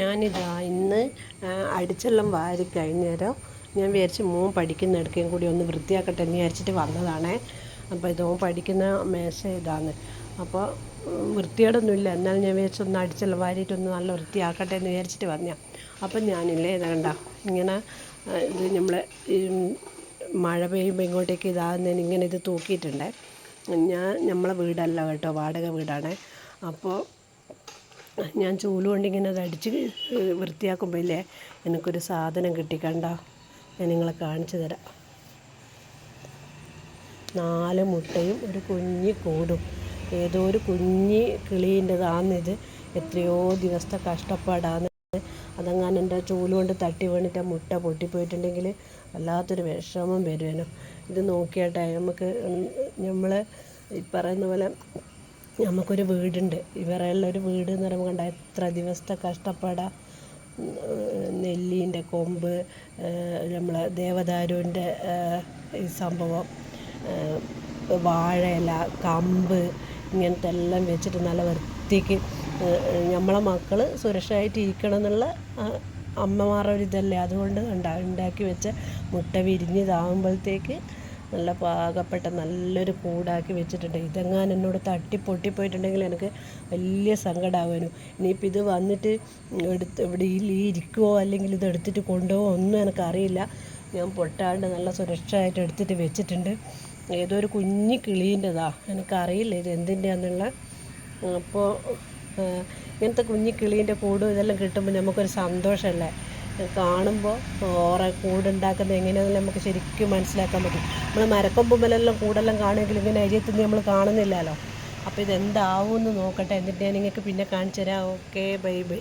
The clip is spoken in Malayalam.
ഞാനിതാ ഇന്ന് അടിച്ചെല്ലാം വാരി കഴിഞ്ഞേരം ഞാൻ വിചാരിച്ച് മോൻ പഠിക്കുന്ന ഇടയ്ക്കും കൂടി ഒന്ന് വൃത്തിയാക്കട്ടെ എന്ന് വിചാരിച്ചിട്ട് വന്നതാണേ. അപ്പോൾ ഇത് മോൻ പഠിക്കുന്ന മേശ ഇതാണ് അപ്പോൾ വൃത്തികേടൊന്നുമില്ല. എന്നാൽ ഞാൻ വിചാരിച്ചൊന്ന് അടിച്ചെല്ലാം വാരിയിട്ടൊന്ന് നല്ല വൃത്തിയാക്കട്ടെ എന്ന് വിചാരിച്ചിട്ട് വന്നതാണ് അപ്പം ഞാനില്ലേ ഇത് കണ്ട ഇങ്ങനെ ഇത് നമ്മൾ മഴ പെയ്യുമ്പോൾ ഇങ്ങോട്ടേക്ക് ഇതാകുന്നതിന് ഇങ്ങനെ ഇത് തൂക്കിയിട്ടുണ്ട്. ഞാൻ നമ്മളെ വീടല്ല കേട്ടോ വാടക വീടാണ്. അപ്പോൾ ഞാൻ ചൂൽ കൊണ്ടിങ്ങനെ അത് അടിച്ച് വൃത്തിയാക്കുമ്പോൾ ഇല്ലേ എനിക്കൊരു സാധനം കിട്ടി. കണ്ടോ ഞാൻ നിങ്ങളെ കാണിച്ചു തരാം. നാല് മുട്ടയും ഒരു കുഞ്ഞി കൂടും. ഏതോ ഒരു കുഞ്ഞി കിളീന്റെതാണിത് എത്രയോ ദിവസത്തെ കഷ്ടപ്പാടാണ് അതങ്ങാൻ എന്റെ ചൂൽ കൊണ്ട് തട്ടി വീണിട്ട് മുട്ട പൊട്ടിപ്പോയിട്ടുണ്ടെങ്കിൽ വല്ലാത്തൊരു വിഷമം വരുവേനു ഇത് നോക്കിയാട്ടെ നമുക്ക് നമ്മൾ ഈ പറയുന്ന പോലെ നമുക്കൊരു വീടുണ്ട്. ഇവരെല്ലാം ഒരു വീട് എന്ന് പറയുമ്പോൾ കണ്ട എത്ര ദിവസത്തെ കഷ്ടപ്പാടാ. നെല്ലിന്റെ കൊമ്പ് നമ്മളെ ദേവദാരുവിന്റെ സംഭവം വാഴയില കമ്പ് ഇങ്ങനത്തെ എല്ലാം വെച്ചിട്ട് നല്ല വൃത്തിക്ക് നമ്മളെ മക്കൾ സുരക്ഷയായിട്ട് ഇരിക്കണം എന്നുള്ള അമ്മമാരുടെ ഒരു ഇതല്ലേ. അതുകൊണ്ട് ഉണ്ടാ ഉണ്ടാക്കി വെച്ച മുട്ട വിരിഞ്ഞതാകുമ്പോഴത്തേക്ക് നല്ല പാകപ്പെട്ട നല്ലൊരു കൂടാക്കി വെച്ചിട്ടുണ്ട്. ഇതെങ്ങാനും എന്നോട് തട്ടി പൊട്ടിപ്പോയിട്ടുണ്ടെങ്കിൽ എനിക്ക് വലിയ സങ്കടമാകുമായിരുന്നു ഇനിയിപ്പോൾ ഇത് വന്നിട്ട് എടുത്ത് ഇവിടെ ഈ ഇരിക്കുമോ അല്ലെങ്കിൽ ഇത് എടുത്തിട്ട് കൊണ്ടുപോകുമോ ഒന്നും എനിക്കറിയില്ല. ഞാൻ പൊട്ടാണ്ട് നല്ല സുരക്ഷയായിട്ട് എടുത്തിട്ട് വെച്ചിട്ടുണ്ട്. ഏതോ ഒരു കുഞ്ഞു കിളീന്റെതാ. എനിക്കറിയില്ല ഇത് എന്തിന്റെയാന്നുള്ള. അപ്പോൾ ഇങ്ങനത്തെ കുഞ്ഞു കിളീന്റെ കൂടും ഇതെല്ലാം കിട്ടുമ്പോൾ നമുക്കൊരു സന്തോഷമല്ലേ കാണുമ്പോൾ ഓറെ കൂടുണ്ടാക്കുന്നത് എങ്ങനെയാണെന്ന് നമുക്ക് ശരിക്കും മനസ്സിലാക്കാൻ പറ്റും. നമ്മൾ മരക്കൊമ്പുമ്മലെല്ലാം കൂടെല്ലാം കാണുമെങ്കിൽ ഇങ്ങനെ അരിയത്തുനിന്ന് നമ്മൾ കാണുന്നില്ലല്ലോ. അപ്പോൾ ഇതെന്താവും എന്ന് നോക്കട്ടെ. എന്നിട്ട് ഞാൻ നിങ്ങൾക്ക് പിന്നെ കാണിച്ചു തരാം ഓക്കെ ബൈ ബൈ